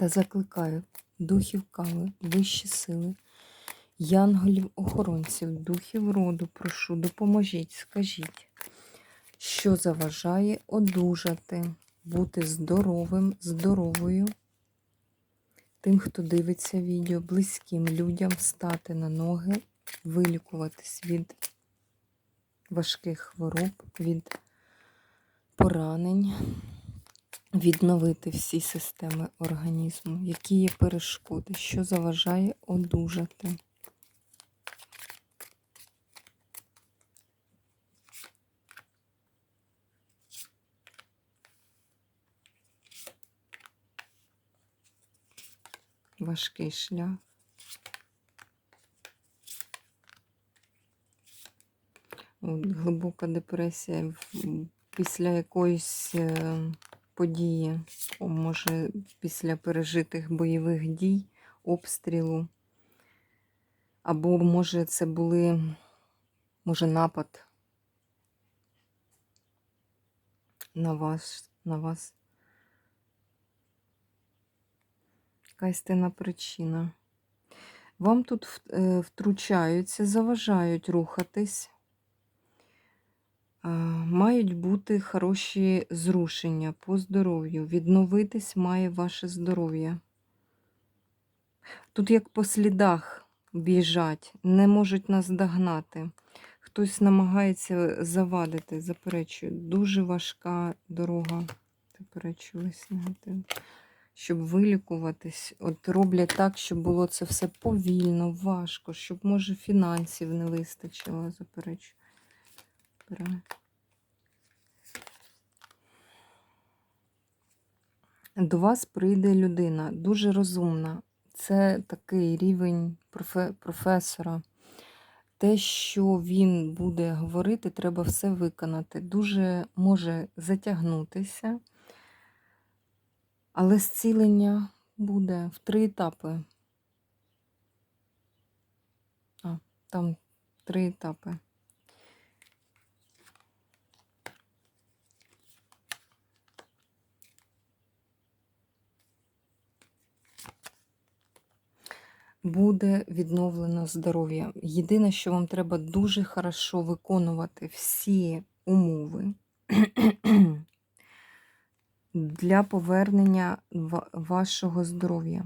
Та закликаю духів кави, вищі сили, янголів-охоронців, духів роду, прошу, допоможіть, скажіть, що заважає одужати, бути здоровим, здоровою, тим, хто дивиться відео, близьким людям стати на ноги, вилікуватись від важких хвороб, від поранень відновити всі системи організму, які є перешкоди, що заважає одужати. Важкий шлях. От, глибока депресія після якоїсь е, події, може, після пережитих бойових дій, обстрілу. Або, може, це були, може, напад на вас, на вас. Якась тина причина. Вам тут е, втручаються, заважають рухатись. Мають бути хороші зрушення по здоров'ю. Відновитись має ваше здоров'я. Тут як по слідах біжать, не можуть нас догнати. Хтось намагається завадити, заперечую. Дуже важка дорога. Заперечую весь негатив. Щоб вилікуватись, от роблять так, щоб було це все повільно, важко, щоб, може, фінансів не вистачило, заперечую. Збираю. До вас прийде людина, дуже розумна. Це такий рівень профе- професора. Те, що він буде говорити, треба все виконати. Дуже може затягнутися, але зцілення буде в три етапи. А, там три етапи. Буде відновлено здоров'я. Єдине, що вам треба дуже хорошо виконувати всі умови для повернення вашого здоров'я.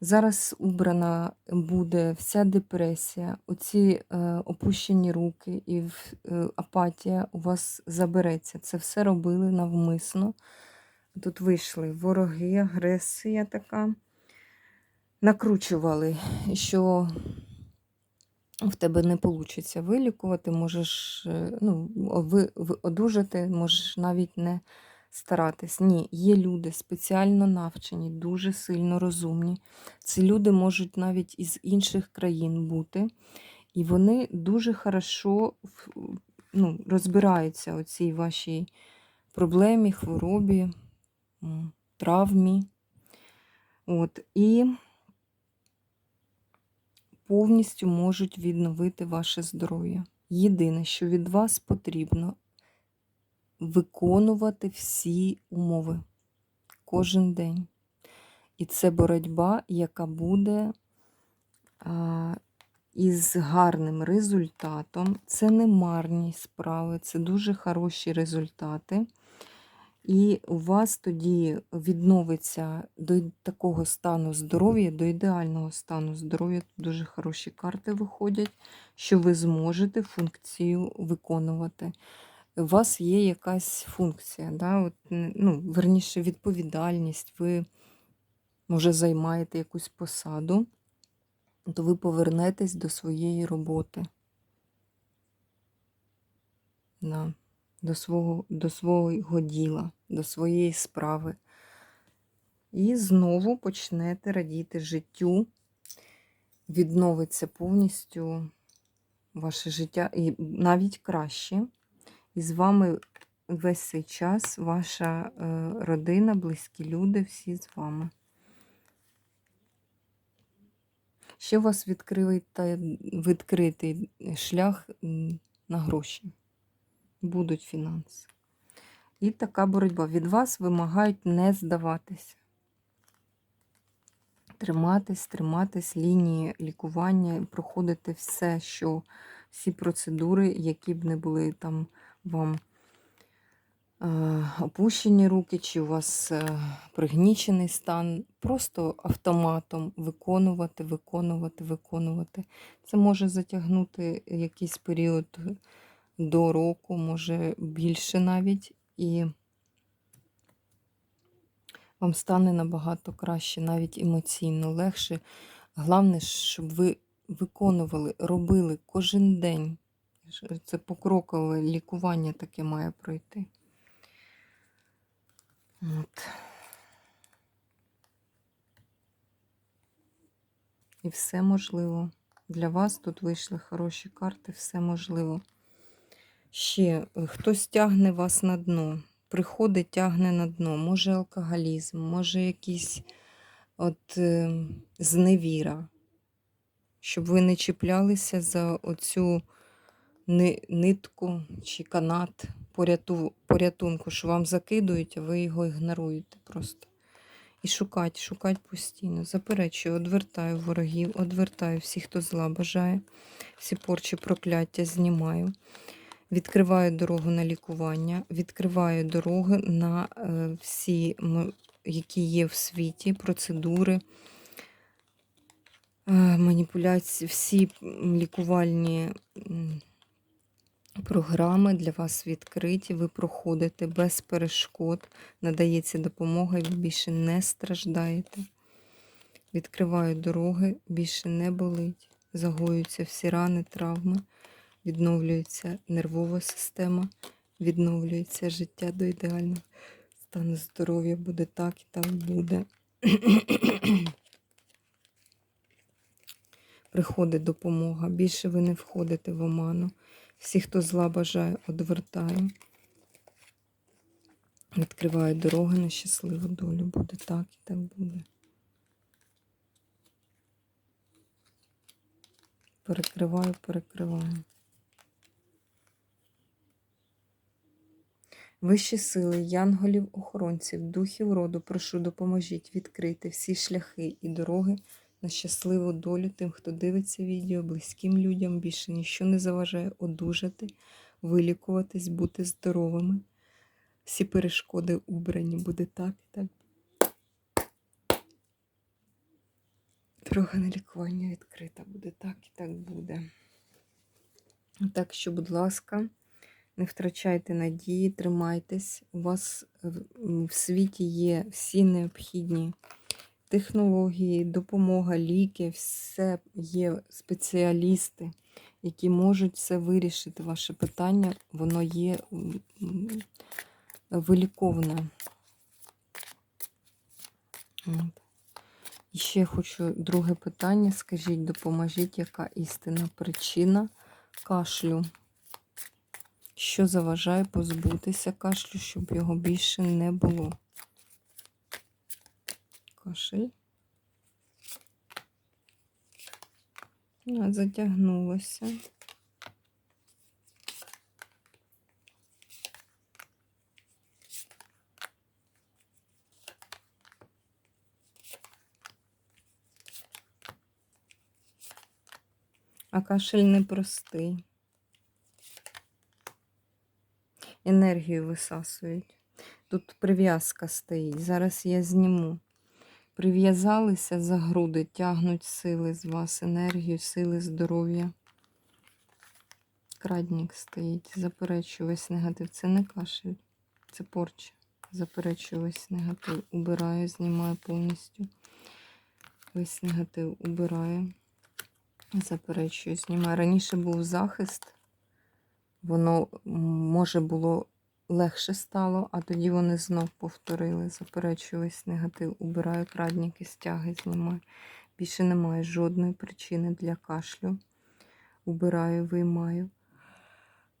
Зараз убрана буде вся депресія, оці е, опущені руки і е, апатія у вас забереться. Це все робили навмисно. Тут вийшли вороги, агресія така накручували, що в тебе не вийде вилікувати, можеш е, ну, ви, ви одужати, можеш навіть не старатись. Ні, є люди спеціально навчені, дуже сильно розумні. Ці люди можуть навіть із інших країн бути, і вони дуже хорошо ну, розбираються у цій вашій проблемі, хворобі, травмі. От, і повністю можуть відновити ваше здоров'я. Єдине, що від вас потрібно виконувати всі умови кожен день. І це боротьба, яка буде а, із гарним результатом. Це не марні справи, це дуже хороші результати. І у вас тоді відновиться до такого стану здоров'я, до ідеального стану здоров'я. Дуже хороші карти виходять, що ви зможете функцію виконувати. У вас є якась функція, да? От, ну, верніше, відповідальність, ви, може, займаєте якусь посаду, то ви повернетесь до своєї роботи. Да до свого, до свого діла, до своєї справи. І знову почнете радіти життю, відновиться повністю ваше життя і навіть краще. І з вами весь цей час ваша е, родина, близькі люди, всі з вами. Ще у вас відкритий, шлях на гроші. Будуть фінанси. І така боротьба. Від вас вимагають не здаватися. Триматись, триматись лінії лікування, проходити все, що всі процедури, які б не були там вам е, опущені руки, чи у вас е, пригнічений стан, просто автоматом виконувати, виконувати, виконувати. Це може затягнути якийсь період до року, може більше навіть, і вам стане набагато краще, навіть емоційно легше. Головне, щоб ви виконували, робили кожен день. Це покрокове лікування таке має пройти. От. І все можливо. Для вас тут вийшли хороші карти, все можливо. Ще е, хтось тягне вас на дно. Приходить, тягне на дно. Може алкоголізм, може якийсь от е, зневіра. Щоб ви не чіплялися за оцю нитку чи канат поряту, порятунку, що вам закидують, а ви його ігноруєте просто. І шукать, шукать постійно. Заперечую, одвертаю ворогів, одвертаю всіх, хто зла бажає, всі порчі прокляття знімаю. Відкриваю дорогу на лікування, відкриваю дороги на е, всі, які є в світі, процедури, е, маніпуляції, всі лікувальні програми для вас відкриті. Ви проходите без перешкод, надається допомога, і ви більше не страждаєте. Відкриваю дороги, більше не болить, загоюються всі рани, травми відновлюється нервова система, відновлюється життя до ідеального стану здоров'я. Буде так і так буде. Приходить допомога. Більше ви не входите в оману. Всі, хто зла бажає, одвертаю. Відкриваю дороги на щасливу долю. Буде так і так буде. Перекриваю, перекриваю. Вищі сили, янголів, охоронців, духів роду, прошу, допоможіть відкрити всі шляхи і дороги на щасливу долю тим, хто дивиться відео, близьким людям більше ніщо не заважає одужати, вилікуватись, бути здоровими. Всі перешкоди убрані, буде так і так. Дорога на лікування відкрита, буде так і так буде. Так що, будь ласка. Не втрачайте надії, тримайтесь. У вас в- світі є всі необхідні технології, допомога, ліки, все є спеціалісти, які можуть все вирішити. Ваше питання, воно є виліковане. І ще хочу друге питання. Скажіть, допоможіть, яка істинна причина кашлю? Що заважає позбутися кашлю, щоб його більше не було? Кашель. А, Затягнулося. А кашель непростий. Енергію висасують. Тут прив'язка стоїть. Зараз я зніму. Прив'язалися за груди, тягнуть сили з вас, енергію, сили, здоров'я. Крадник стоїть, заперечую весь негатив. Це не кашель, це порча. Заперечую весь негатив. Убираю, знімаю повністю. Весь негатив убираю. Заперечую, знімаю. Раніше був захист воно може було легше стало, а тоді вони знов повторили. Заперечую весь негатив, убираю крадніки, стяги, знімаю. Більше немає жодної причини для кашлю. Убираю, виймаю.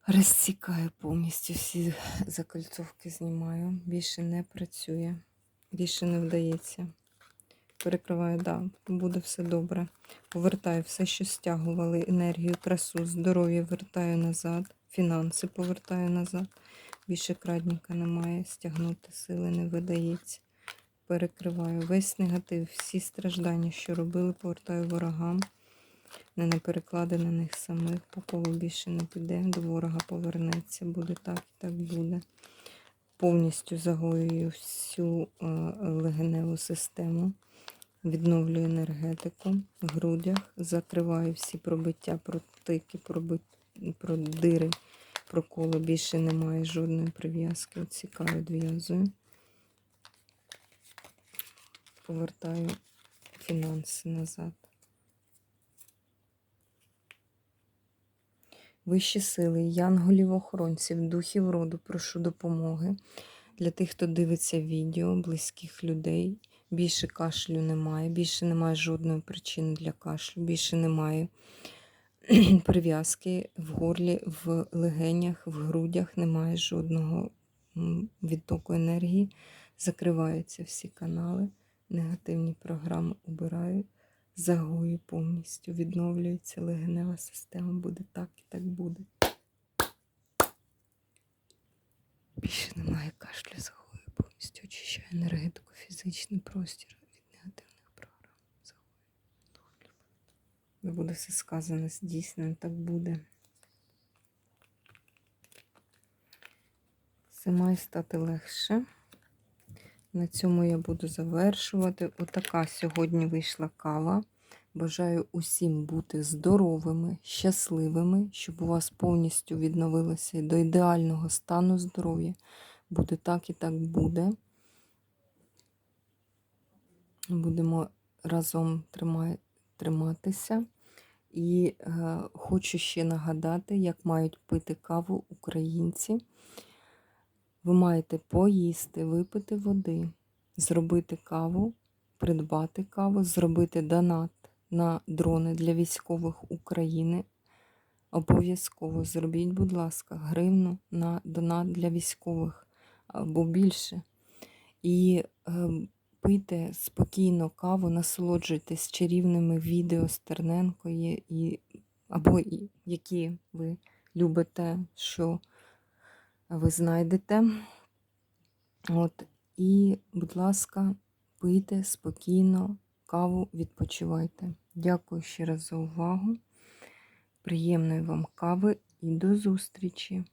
Розсікаю повністю всі закольцовки знімаю. Більше не працює. Більше не вдається. Перекриваю, да, буде все добре. Повертаю все, що стягували, енергію, красу, здоров'я вертаю назад, фінанси повертаю назад. Більше крадніка немає, стягнути сили не видається. Перекриваю весь негатив, всі страждання, що робили, повертаю ворогам. Не на переклади на них самих, по колу більше не піде, до ворога повернеться, буде так і так буде. Повністю загоюю всю е, легеневу систему, відновлюю енергетику в грудях, закриваю всі пробиття, протики, проби... продири, проколи. Більше немає жодної прив'язки. Отсікаю, відв'язую. Повертаю фінанси назад. Вищі сили, янголів-охоронців, духів роду, прошу допомоги. Для тих, хто дивиться відео, близьких людей. Більше кашлю немає, більше немає жодної причини для кашлю, більше немає прив'язки в горлі, в легенях, в грудях, немає жодного відтоку енергії. Закриваються всі канали, негативні програми убираю, загою повністю, відновлюється легенева система, буде так і так буде. Більше немає кашлю, загою повністю очищаю енергетику, фізичний простір від негативних програм. Загою. Не буде все сказано, здійснено, так буде. Все має стати легше. На цьому я буду завершувати. Отака сьогодні вийшла кава. Бажаю усім бути здоровими, щасливими, щоб у вас повністю відновилося до ідеального стану здоров'я. Буде так і так буде. Будемо разом тримай- триматися. І е, хочу ще нагадати, як мають пити каву українці. Ви маєте поїсти, випити води, зробити каву, придбати каву, зробити донат на дрони для військових України. Обов'язково зробіть, будь ласка, гривну на донат для військових або більше. І е, пийте спокійно каву, насолоджуйтесь чарівними відео Стерненко, є, і, або які ви любите, що ви знайдете. От, і, будь ласка, пийте спокійно каву, відпочивайте. Дякую ще раз за увагу. Приємної вам кави і до зустрічі!